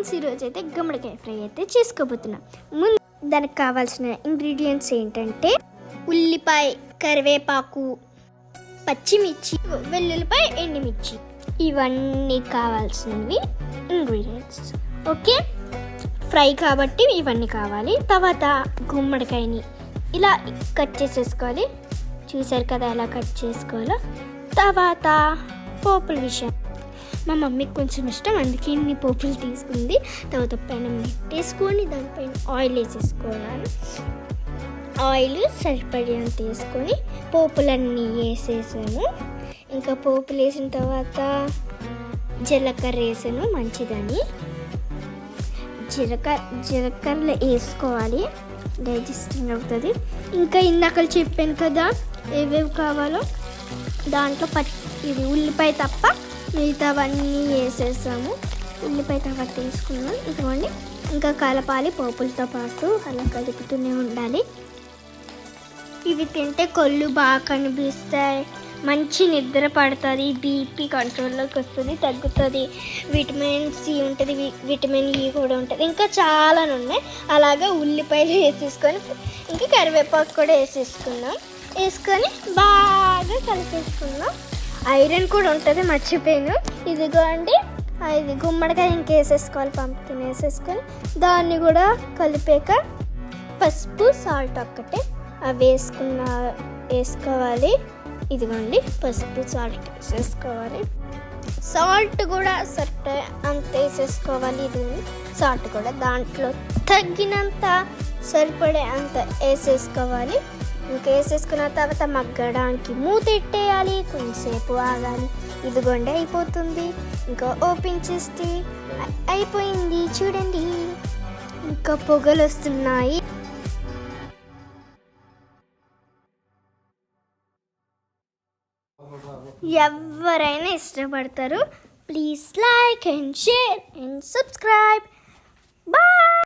Friends ఈరోజు అయితే గుమ్మడికాయ ఫ్రై అయితే చేసుకోబోతున్నాం. ముందు దానికి కావాల్సిన ఇంగ్రీడియంట్స్ ఏంటంటే ఉల్లిపాయ కరివేపాకు పచ్చిమిర్చి వెల్లుల్లిపాయ ఎండుమిర్చి. ఇవన్నీ కావాల్సినవి ఇంగ్రీడియంట్స్. ఓకే? ఫ్రై కాబట్టి ఇవన్నీ కావాలి. తర్వాత గుమ్మడికాయని ఇలా కట్ చేసేసుకోవాలి. చూసారు కదా ఎలా కట్ చేసుకోవాలో? తర్వాత పోపుల విషయం. మా మమ్మీకి కొంచెం ఇష్టం. అందుకే ఇన్ని పోపులు తీసుకుంది. తర్వాత పైన పెట్టేసుకొని దానిపైన ఆయిల్ వేసేసుకోవాలి. ఆయిల్ సరిపడినంత వేసుకొని పోపులన్నీ వేసేసాను. ఇంకా పోపులు వేసిన తర్వాత జీలకర్ర వేసాను మంచిదని. జీలకర్ర జీలకర్రలు వేసుకోవాలి. డైజెస్టింగ్ అవుతుంది. ఇంకా ఇందాక చెప్పాను కదా ఏవేవి కావాలో దాంట్లో పచ్చి ఇది ఉల్లిపాయ తప్ప మిగతావన్నీ వేసేసాము. ఉల్లిపాయ తర్వాత వేసుకున్నాం. ఇదిగోండి. ఇంకా కలపాలి పోపులతో పాటు. అలా కలుపుతూనే ఉండాలి. ఇవి తింటే కొళ్ళు బాగా కనిపిస్తాయి. మంచి నిద్ర పడుతుంది. బీపీ కంట్రోల్లోకి వస్తుంది తగ్గుతుంది. విటమిన్ సి ఉంటుంది వి- విటమిన్ ఈ కూడా ఉంటుంది. ఇంకా చాలా ఉన్నాయి. అలాగే ఉల్లిపాయలు వేసేసుకొని ఇంకా కరివేపాకు కూడా వేసేసుకున్నాం వేసుకొని బాగా కలిపేసుకున్నాం ఐరన్ కూడా ఉంటుంది మర్చిపోయాను. ఇదిగో అండి ఇది గుమ్మడికాయ ఇంకేసేసుకోవాలి వేసేసుకోవాలి వేసేసుకొని దాన్ని కూడా కలిపాక పసుపు సాల్ట్ ఒక్కటే అవి వేసుకున్న వేసుకోవాలి. ఇదిగోండి పసుపు సాల్ట్ వేసేసుకోవాలి. సాల్ట్ కూడా సరిపడే అంత వేసేసుకోవాలి ఇది సాల్ట్ కూడా దాంట్లో తగ్గినంత సరిపడే అంత వేసేసుకోవాలి. ఇంకేసేసుకున్న తర్వాత మగ్గడానికి మూత పెట్టేయాలి కొంచెంసేపు ఆగాలి. ఇదిగోండి అయిపోతుంది. ఇంకా ఓపెన్ చేస్తే అయిపోయింది చూడండి. ఇంకా పొగలు వస్తున్నాయి. ఎవరైనా ఇష్టపడతారు please like and share and subscribe. Bye!